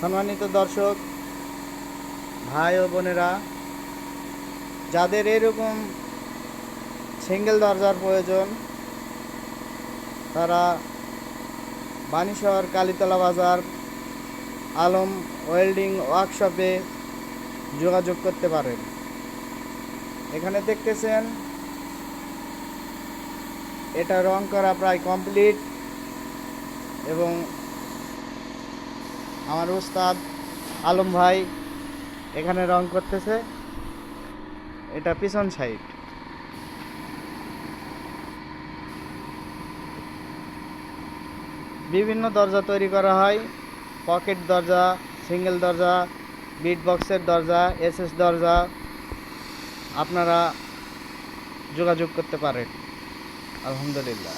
সম্মানিত দর্শক, ভাই ও বোনেরা, যাদের এরকম সিঙ্গেল দরজার প্রয়োজন, তারা বানিশহর কালীতলা বাজার, আলম ওয়েল্ডিং ওয়ার্কশপে যোগাযোগ করতে পারেন। এখানে দেখতেছেন, এটা রং করা প্রায় কমপ্লিট এবং আমার উস্তাদ আলম ভাই এখানে রং করতেছে। এটা পিছন সাইড। বিভিন্ন দরজা তৈরি করা হয়। পকেট দরজা, সিঙ্গেল দরজা বিট বক্সের দরজা, এসএস দরজা, আপনারা যোগাযোগ করতে পারেন। আলহামদুলিল্লাহ।